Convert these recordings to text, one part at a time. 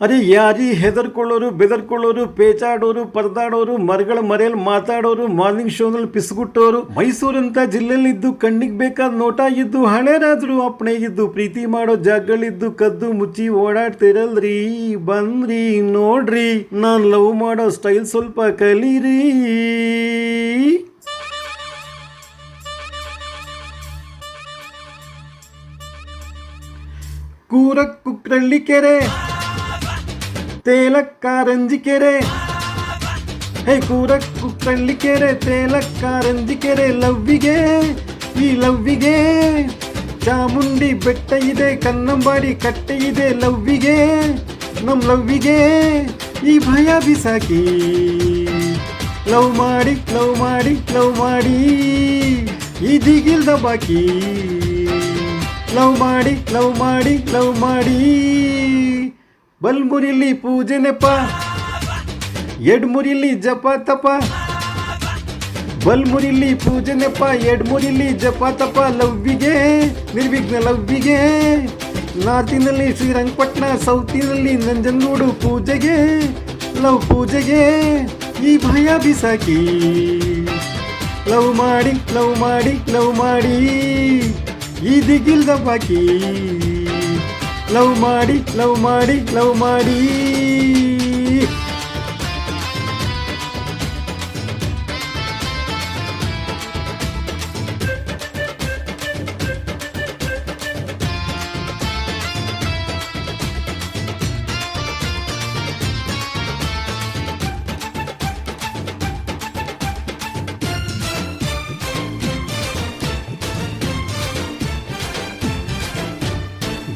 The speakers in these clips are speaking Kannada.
ಅರೆ ಯಾರಿ ಹೆದರ್ಕೊಳ್ಳೋರು, ಬೆದರ್ಕೊಳ್ಳೋರು, ಪೇಚಾಡೋರು, ಪರದಾಡೋರು, ಮರಗಳ ಮರೆಯಲ್ಲಿ ಮಾತಾಡೋರು, ಮಾರ್ನಿಂಗ್ ಶೋನಲ್ಲಿ ಪಿಸ್ಗುಟ್ಟೋರು, ಮೈಸೂರಂತ ಜಿಲ್ಲೆಯಲ್ಲಿದ್ದು ಕಣ್ಣಿಗೆ ಬೇಕಾದ ನೋಟ ಇದ್ದು ಹಳೆರಾದ್ರು ಅಪ್ಪಣೆ ಇದ್ದು ಪ್ರೀತಿ ಮಾಡೋ ಜಾಗಗಳಿದ್ದು ಕದ್ದು ಮುಚ್ಚಿ ಓಡಾಡ್ತಿರಲ್ರಿ, ಬಂದ್ರಿ, ನೋಡ್ರಿ, ನಾನು ಲವ್ ಮಾಡೋ ಸ್ಟೈಲ್ ಸ್ವಲ್ಪ ಕಲೀರಿ. ಕೂರ ಕುಕ್ರಳ್ಳಿ ಕೆರೆ. ತೇಲಕ್ಕಾರಂಜಿ ಕೆರೆ ಹೇ ಕೂರ ಕುಕ್ಕಳ್ಳಿ ಕೆರೆ ತೇಲಕ್ಕಾರಂಜಿ ಕೆರೆ ಲವ್ವಿಗೆ, ಈ ಲವ್ವಿಗೆ. ಚಾಮುಂಡಿ ಬೆಟ್ಟ ಇದೆ ಕನ್ನಂಬಾಡಿ ಕಟ್ಟೆ ಇದೆ ಲವ್ವಿಗೆ ನಮ್ಮ ಲವ್ವಿಗೆ. ಈ ಭಯ ಬಿಸಾಕಿ, ಲವ್ ಮಾಡಿ ಲವ್ ಮಾಡಿ ಲವ್ ಮಾಡಿ, ಈ ದಿಗಿಲ್ದ ಬಾಕಿ. ಲವ್ ಮಾಡಿ ಲವ್ ಮಾಡಿ ಲವ್ ಮಾಡಿ. ಬಲ್ಮುರಿಲಿ ಪೂಜೆ ನೆಪ ಎಡ್ಮುರಿಲಿ ಜಪ ತಪ ಬಲ್ಮುರಿಲಿ ಪೂಜೆ ನೆಪ ಎಡ್ಮುರಿಲಿ ಜಪ ತಪ ಲವ್ವಿಗೆ, ನಿರ್ವಿಘ್ನ ಲವ್ವಿಗೆ. ನಾರ್ತಿನಲ್ಲಿ ಶ್ರೀರಂಗಪಟ್ಟಣ ಸೌತಿನಲ್ಲಿ ನಂಜನಗೂಡು ಪೂಜೆಗೆ, ಲವ್ ಪೂಜೆಗೆ ಈ ಭಯ ಬಿಸಾಕಿ. ಲವ್ ಮಾಡಿ ಲವ್ ಮಾಡಿ ಲವ್ ಮಾಡಿ, ಈ ದಿಗಿಲ್ದ ಬಾಕಿ ಲವ್ ಮಾಡಿ ಲವ್ ಮಾಡಿ ಲವ್ ಮಾಡಿ.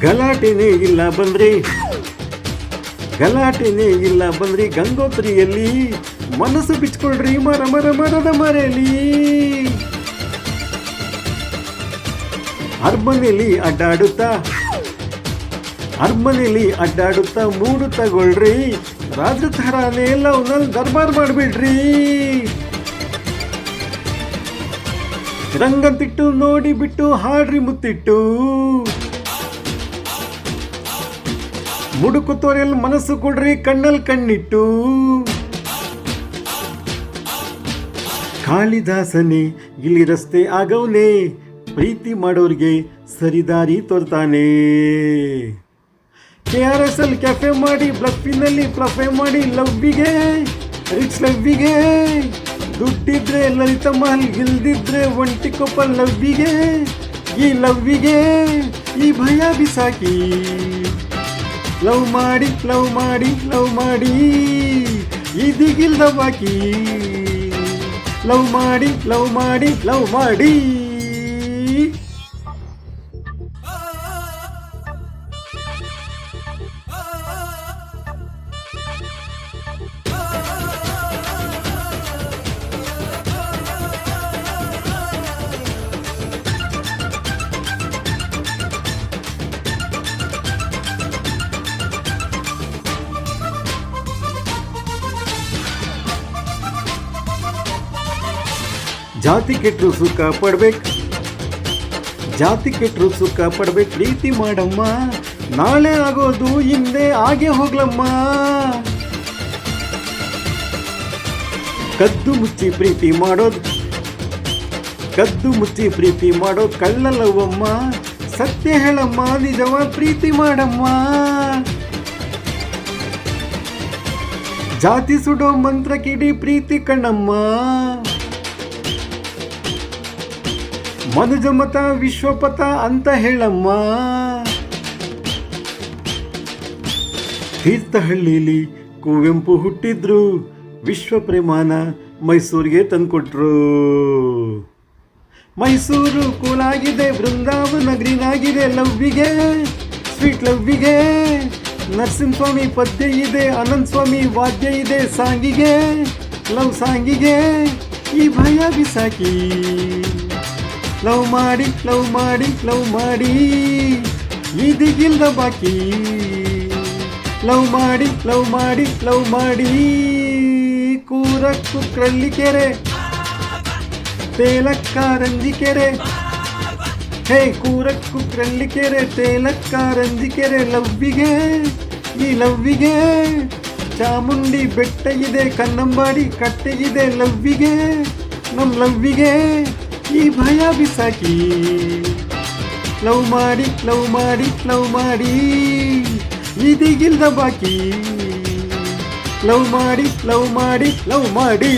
ಗಲಾಟೆನೇ ಇಲ್ಲ ಬಂದ್ರಿ. ಗಲಾಟೆನೇ ಇಲ್ಲ ಬಂದ್ರಿ ಗಂಗೋತ್ರಿಯಲ್ಲಿ. ಮನಸ್ಸು ಬಿಚ್ಕೊಳ್ರಿ ಮರ ಮರ ಮರದ ಮರೆಯಲ್ಲಿ ಅರ್ಮನೆಯಲ್ಲಿ ಅಡ್ಡಾಡುತ್ತಾ ಅರ್ಮನೆಯಲ್ಲಿ ಅಡ್ಡಾಡುತ್ತಾ ಮೂಡು ತಗೊಳ್ರಿ. ರಾಜ ಥರಾನೇ ಲವ್ನಲ್ಲಿ ದರ್ಬಾರ್ ಮಾಡಿಬಿಡ್ರಿ. ರಂಗಂತಿಟ್ಟು ನೋಡಿ ಬಿಟ್ಟು ಹಾಡ್ರಿ ಮುತ್ತಿಟ್ಟು. ಮುಡುಕುತೋರೆಯಲ್ಲಿ ಮನಸ್ಸು ಕೊಡ್ರಿ ಕಣ್ಣಲ್ಲಿ ಕಣ್ಣಿಟ್ಟು. ಕಾಳಿದಾಸನೆ, ಇಲ್ಲಿ ರಸ್ತೆ ಆಗವನೇ. ಪ್ರೀತಿ ಮಾಡೋರಿಗೆ ಸರಿದಾರಿ ತೋರ್ತಾನೆ. ಕೆ ಆರ್ ಎಸ್ ಅಲ್ಲಿ ಕೆಫೆ ಮಾಡಿ, ಬ್ಲಫಿನಲ್ಲಿ ಪ್ರಫೆ ಮಾಡಿ ಲವ್ವಿಗೆ, ರಿಚ್ ಲವ್ವಿಗೆ. ದುಡ್ಡಿದ್ರೆ ಲಲಿತ ಮಹಲ್ ಗಿಲ್ದಿದ್ರೆ ಒಂಟಿ ಕೊಪ್ಪ ಲವ್ವಿಗೆ. ಈ ಲವ್ವಿಗೆ ಈ ಭಯ ಬಿಸಾಕಿ. ಲವ್ ಮಾಡಿ ಲವ್ ಮಾಡಿ ಲವ್ ಮಾಡಿ ಇದಿಗಿಲ್ದ ಬಾಕಿ ಲವ್ ಮಾಡಿ ಲವ್ ಮಾಡಿ ಲವ್ ಮಾಡಿ. ಜಾತಿ ಕೆಟ್ಟರು ಸುಖ ಪಡ್ಬೇಕು. ಜಾತಿ ಕೆಟ್ಟರು ಸುಖ ಪಡ್ಬೇಕು ಪ್ರೀತಿ ಮಾಡಮ್ಮ. ನಾಳೆ ಆಗೋದು ಹಿಂದೆ ಹಾಗೆ ಹೋಗ್ಲಮ್ಮ. ಕದ್ದು ಮುಚ್ಚಿ ಪ್ರೀತಿ ಮಾಡೋದು. ಕದ್ದು ಮುಚ್ಚಿ ಪ್ರೀತಿ ಮಾಡೋದು ಕಳ್ಳಲ್ಲವಮ್ಮ. ಸತ್ಯ ಹೇಳಮ್ಮ ನಿಜವ ಪ್ರೀತಿ ಮಾಡಮ್ಮ. ಜಾತಿ ಸುಡೋ ಮಂತ್ರ ಕಿಡಿ ಪ್ರೀತಿ ಕಣ್ಣಮ್ಮ. ಮನುಜಮತ ವಿಶ್ವಪತ ಅಂತ ಹೇಳಮ್ಮ. ತೀರ್ಥಹಳ್ಳಿಲಿ ಕುವೆಂಪು ಹುಟ್ಟಿದ್ರು, ವಿಶ್ವ ಪ್ರೇಮಾನ ಮೈಸೂರಿಗೆ ತಂದ್ಕೊಟ್ರು. ಮೈಸೂರು ಕೂಲಾಗಿದೆ ಬೃಂದಾವನ ಗ್ರೀನಾಗಿದೆ, ಲವ್ವಿಗೆ, ಸ್ವೀಟ್ ಲವ್ವಿಗೆ. ನರಸಿಂಹಸ್ವಾಮಿ ಪದ್ಯ ಇದೆ ಅನಂತ ಸ್ವಾಮಿ ವಾದ್ಯ ಇದೆ, ಸಾಂಗಿಗೆ, ಲವ್ ಸಾಂಗಿಗೆ, ಈ ಭಯ ಬಿಸಾಕಿ. ಲವ್ ಮಾಡಿ ಲವ್ ಮಾಡಿ ಲವ್ ಮಾಡಿ ಇದಿಗಿಲ್ದ ಬಾಕಿ ಲವ್ ಮಾಡಿ ಲವ್ ಮಾಡಿ ಲವ್ ಮಾಡಿ ಕೂರಕ್ಕು ಕುಕ್ರಳ್ಳಿ ಕೆರೆ ತೇಲಕ್ಕಾರಂಜಿ ಕೆರೆ ಹೇ ಕೂರಕ್ಕು ಕುಕ್ರಳ್ಳಿ ಕೆರೆ ತೇಲಕ್ಕಾರಂಜಿ ಕೆರೆ ಲವ್ವಿಗೆ ಈ ಲವ್ವಿಗೆ ಚಾಮುಂಡಿ ಬೆಟ್ಟ ಇದೆ ಕನ್ನಂಬಾಡಿ ಕಟ್ಟೆಗಿದೆ ಲವ್ವಿಗೆ ನಮ್ಮ ಲವ್ವಿಗೆ ಈ ಭಯ ಬಿಸಾಕಿ. ಲವ್ ಮಾಡಿ ಲವ್ ಮಾಡಿ ಲವ್ ಮಾಡಿ ಇದೀಗಿಲ್ದ ಬಾಕಿ. ಲವ್ ಮಾಡಿ ಲವ್ ಮಾಡಿ ಲವ್ ಮಾಡಿ.